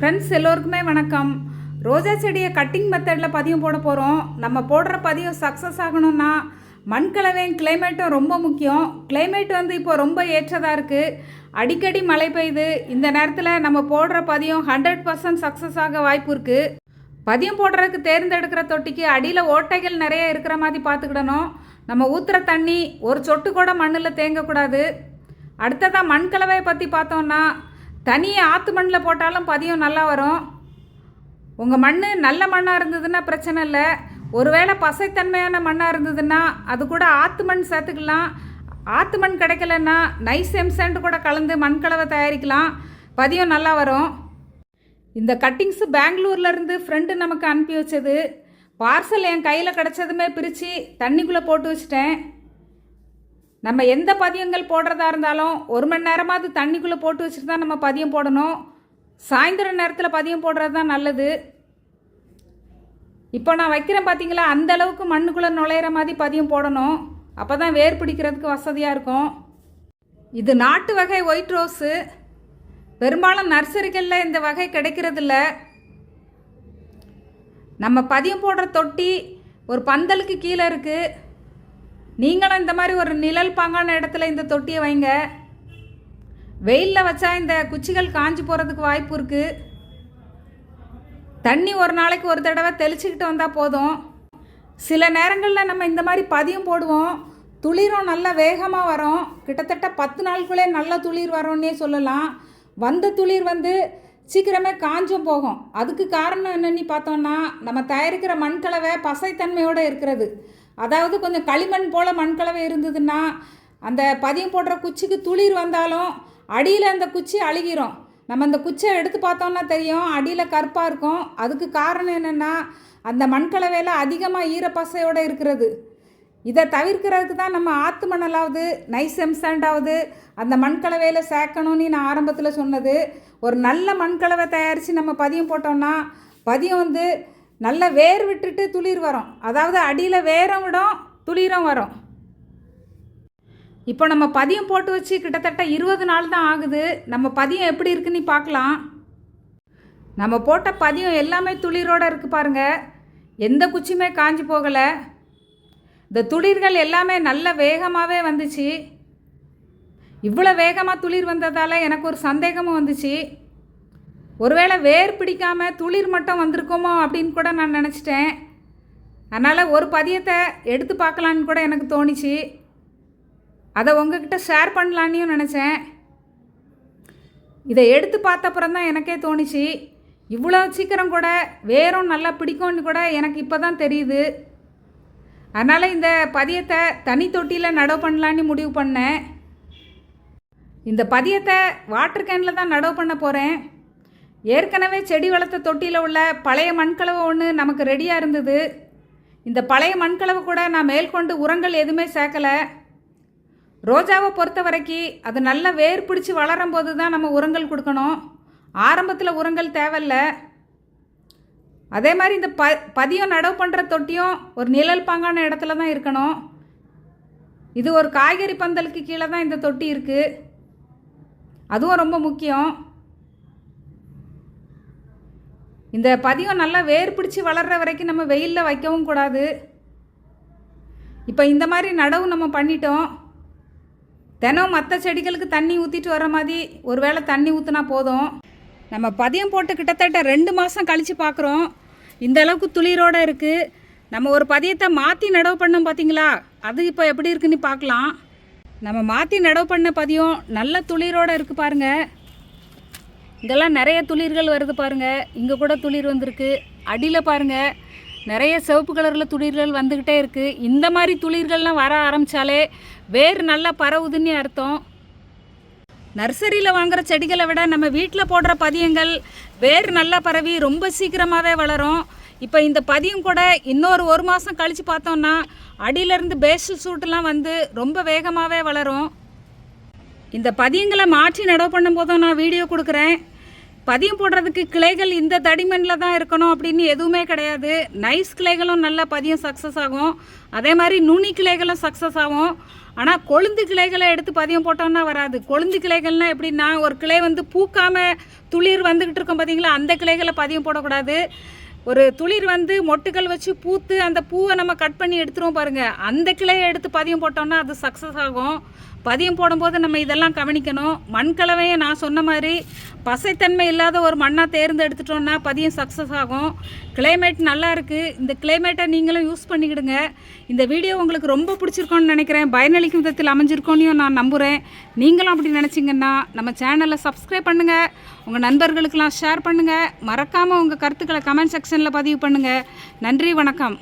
Friends எல்லோருக்குமே வணக்கம். ரோஜா செடியை கட்டிங் மெத்தடில் பதியம் போட போகிறோம் நம்ம போடுற பதியம் சக்ஸஸ் ஆகணும்னா மண்கலவையும் கிளைமேட்டும் ரொம்ப முக்கியம். கிளைமேட் வந்து இப்போ ரொம்ப ஏற்றதாக இருக்குது அடிக்கடி மழை பெய்யுது இந்த நேரத்தில் நம்ம போடுற பதியம் ஹண்ட்ரட் பர்சன்ட் சக்ஸஸ் ஆக வாய்ப்பு இருக்குது பதியம் போடுறதுக்கு தேர்ந்தெடுக்கிற தொட்டிக்கு அடியில் ஓட்டைகள் நிறைய இருக்கிற மாதிரி பார்த்துக்கிடணும். நம்ம ஊற்றுற தண்ணி ஒரு சொட்டு கூட மண்ணில் தேங்கக்கூடாது. அடுத்ததாக மண் கலவையை பற்றி பார்த்தோம்னா தனியாக ஆற்று மண்ணில் போட்டாலும் பதியம் நல்லா வரும். உங்கள் மண் நல்ல மண்ணாக இருந்ததுன்னா பிரச்சனை இல்லை. ஒருவேளை பசைத்தன்மையான மண்ணாக இருந்ததுன்னா அது கூட ஆற்று மண் சேர்த்துக்கலாம். ஆற்று மண் கிடைக்கலன்னா நைஸ் எம்சண்ட் கூட கலந்து மண் கலவை தயாரிக்கலாம். பதியம் நல்லா வரும். இந்த கட்டிங்ஸு பெங்களூர்லேருந்து ஃப்ரெண்டு நமக்கு அனுப்பி வச்சது. பார்சல் என் கையில் கிடச்சதுமே பிரித்து தண்ணிக்குள்ளே போட்டு வச்சிட்டேன். நம்ம எந்த பதியங்கள் போடுறதா இருந்தாலும் ஒரு மணி நேரமாவது தண்ணிக்குள்ளே போட்டு வச்சுட்டு தான் நம்ம பதியம் போடணும். சாயந்தர நேரத்தில் பதியம் போடுறது தான் நல்லது. இப்போ நான் வைக்கிறேன் பார்த்தீங்களா அந்த அளவுக்கு மண்ணுக்குள்ளே நுழையிற மாதிரி பதியம் போடணும். அப்போ தான் வேர் பிடிக்கிறதுக்கு வசதியாக இருக்கும். இது நாட்டு வகை ஒயிட் ரோஸு. பெரும்பாலும் நர்சரிகளில் இந்த வகை கிடைக்கிறதில்ல. நம்ம பதியம் போடுற தொட்டி ஒரு பந்தலுக்கு கீழே இருக்குது நீங்களும் இந்த மாதிரி ஒரு நிழல் பாங்கான இடத்துல இந்த தொட்டியை வைங்க. வெயிலில் வச்சா இந்த குச்சிகள் காஞ்சி போகிறதுக்கு வாய்ப்பு இருக்குது தண்ணி ஒரு நாளைக்கு ஒரு தடவை தெளிச்சுக்கிட்டு வந்தால் போதும். சில நேரங்களில் நம்ம இந்த மாதிரி பதியம் போடுவோம். துளிரும் நல்லா வேகமாக வரும். கிட்டத்தட்ட பத்து நாளுக்குள்ளே நல்ல துளிர் வரும்னே சொல்லலாம். வந்த துளிர் வந்து சீக்கிரமே காஞ்சும் போகும். அதுக்கு காரணம் என்னென்னு பார்த்தோன்னா நம்ம தயாரிக்கிற மண்கலவை பசைத்தன்மையோடு இருக்கிறது. அதாவது கொஞ்சம் களிமண் போல் மண்கலவை இருந்ததுன்னா அந்த பதியம் போடுற குச்சிக்கு துளிர் வந்தாலும் அடியில் அந்த குச்சி அழுகிரும். நம்ம அந்த குச்சியை எடுத்து பார்த்தோம்னா தெரியும் அடியில் கருப்பாக இருக்கும். அதுக்கு காரணம் என்னென்னா அந்த மண்கலவையில் அதிகமாக ஈரப்பசையோடு இருக்கிறது. இதை தவிர்க்கிறதுக்கு தான் நம்ம ஆற்று மணலாவது நைஸ் எம்சாண்டாவது அந்த மண்கலவையில் சேர்க்கணும்னு நான் ஆரம்பத்தில் சொன்னது. ஒரு நல்ல மண்கலவை தயாரித்து நம்ம பதியம் போட்டோம்னா பதியம் வந்து நல்ல வேர் விட்டுட்டு துளிர் வரும். அதாவது அடியில் வேரம் விடும் துளிரம் வரும். இப்போ நம்ம பதியம் போட்டு வச்சு கிட்டத்தட்ட இருபது நாள் தான் ஆகுது. நம்ம பதியம் எப்படி இருக்குன்னு பார்க்கலாம். நம்ம போட்ட பதியம் எல்லாமே துளிரோடு இருக்குது பாருங்கள் எந்த குச்சியுமே காஞ்சி போகலை. இந்த துளிர்கள் எல்லாமே நல்ல வேகமாகவே வந்துச்சு. இவ்வளோ வேகமாக துளிர் வந்ததால் எனக்கு ஒரு சந்தேகமும் வந்துச்சு. ஒருவேளை வேர் பிடிக்காமல் துளிர் மட்டும் வந்திருக்கோமோ அப்படின்னு கூட நான் நினச்சிட்டேன். அதனால் ஒரு பதியத்தை எடுத்து பார்க்கலான்னு கூட எனக்கு தோணுச்சு. அதை உங்ககிட்ட ஷேர் பண்ணலான்னு நினச்சேன். இதை எடுத்து பார்த்தப்புறம் தான் எனக்கே தோணுச்சு. இவ்வளோ சீக்கிரம் கூட வேரும் நல்லா பிடிக்கும்னு கூட எனக்கு இப்போ தான் தெரியுது. அதனால் இந்த பதியத்தை தனி தொட்டியில் நடவு பண்ணலான்னு முடிவு பண்ணேன். இந்த பதியத்தை வாட்டர் கேனில் தான் நடவு பண்ண போகிறேன் ஏற்கனவே செடி வளர்த்த தொட்டியில் உள்ள பழைய மண்கலவை ஒன்று நமக்கு ரெடியாக இருந்தது. இந்த பழைய மண்கலவை கூட நான் மேற்கொண்டு உரங்கள் எதுவுமே சேர்க்கலை. ரோஜாவை பொறுத்த வரைக்கும் அது நல்ல வேர் பிடிச்சி வளரும் போது தான் நம்ம உரங்கள் கொடுக்கணும். ஆரம்பத்தில் உரங்கள் தேவையில்ல. அதே மாதிரி இந்த ப பதியம் நடவு பண்ணுற தொட்டியும் ஒரு நிழல் பாங்கான இடத்துல தான் இருக்கணும். இது ஒரு காய்கறி பந்தலுக்கு கீழே தான் இந்த தொட்டி இருக்குது அதுவும் ரொம்ப முக்கியம். இந்த பதியம் நல்லா வேர் பிடிச்சி வளர்கிற வரைக்கும் நம்ம வெயிலில் வைக்கவும் கூடாது. இப்போ இந்த மாதிரி நடவு நம்ம பண்ணிட்டோம். தினம் மற்ற செடிகளுக்கு தண்ணி ஊற்றிட்டு வர மாதிரி ஒரு வேளை தண்ணி ஊற்றினா போதும். நம்ம பதியம் போட்டு கிட்டத்தட்ட ரெண்டு மாதம் கழித்து பார்க்குறோம் இந்த அளவுக்கு துளிரோடு இருக்குது நம்ம ஒரு பதியத்தை மாற்றி நடவு பண்ணோம் பார்த்தீங்களா அது இப்போ எப்படி இருக்குன்னு பார்க்கலாம் நம்ம மாற்றி நடவு பண்ண பதியம் நல்ல துளிரோடு இருக்குது பாருங்கள் இதெல்லாம் நிறைய துளிர்கள் வருது பாருங்கள் இங்கே கூட துளிர் வந்திருக்கு. அடியில் பாருங்கள் நிறைய சிவப்பு கலரில் துளிர்கள் வந்துக்கிட்டே இருக்குது இந்த மாதிரி துளிர்கள்லாம் வர ஆரம்பித்தாலே வேர் நல்லா பரவுதுன்னு அர்த்தம். நர்சரியில் வாங்குகிற செடிகளை விட நம்ம வீட்டில் போடுற பதியங்கள் வேர் நல்லா பரவி ரொம்ப சீக்கிரமாகவே வளரும். இப்போ இந்த பதியம் கூட இன்னொரு ஒரு மாதம் கழித்து பார்த்தோம்னா அடியிலேருந்து பேசல் சூட்டெலாம் வந்து ரொம்ப வேகமாகவே வளரும். இந்த பதியங்களை மாற்றி நடவு பண்ணும் போதும் நான் வீடியோ கொடுக்குறேன். பதியம் போடுறதுக்கு கிளைகள் இந்த தடிமனில் தான் இருக்கணும் அப்படின்னு எதுவுமே கிடையாது. நைஸ் கிளைகளும் நல்லா பதியம் சக்ஸஸ் ஆகும். அதே மாதிரி நுனி கிளைகளும் சக்ஸஸ் ஆகும். ஆனால் கொழுந்து கிளைகளை எடுத்து பதியம் போட்டோம்னா வராது. கொழுந்து கிளைகள்னால் எப்படின்னா ஒரு கிளை வந்து பூக்காமல் துளிர் வந்துக்கிட்டு இருக்கும் பார்த்தீங்களா அந்த கிளைகளை பதியம் போடக்கூடாது. ஒரு துளிர் வந்து மொட்டுகள் வச்சு பூத்து அந்த பூவை நம்ம கட் பண்ணி எடுத்துருவோம் பாருங்கள் அந்த கிளையை எடுத்து பதியம் போட்டோம்னா அது சக்ஸஸ் ஆகும். பதியம் போடும்போது நம்ம இதெல்லாம் கவனிக்கணும். மண் கலவையை நான் சொன்ன மாதிரி பசைத்தன்மை இல்லாத ஒரு மண்ணாக தேர்ந்தெடுத்துட்டோன்னா பதியம் சக்ஸஸ் ஆகும். கிளைமேட் நல்லா இருக்குது இந்த கிளைமேட்டை நீங்களும் யூஸ் பண்ணிக்கிடுங்க. இந்த வீடியோ உங்களுக்கு ரொம்ப பிடிச்சிருக்கோன்னு நினைக்கிறேன். பயனளிக்கும் விதத்தில் அமைஞ்சிருக்கோன்னு நான் நம்புகிறேன் நீங்களும் அப்படி நினச்சிங்கன்னா நம்ம சேனலை சப்ஸ்கிரைப் பண்ணுங்கள் உங்கள் நண்பர்களுக்கெல்லாம் ஷேர் பண்ணுங்கள் மறக்காமல் உங்கள் கருத்துக்களை கமெண்ட் செக்ஷனில் பதிவு பண்ணுங்கள் நன்றி வணக்கம்.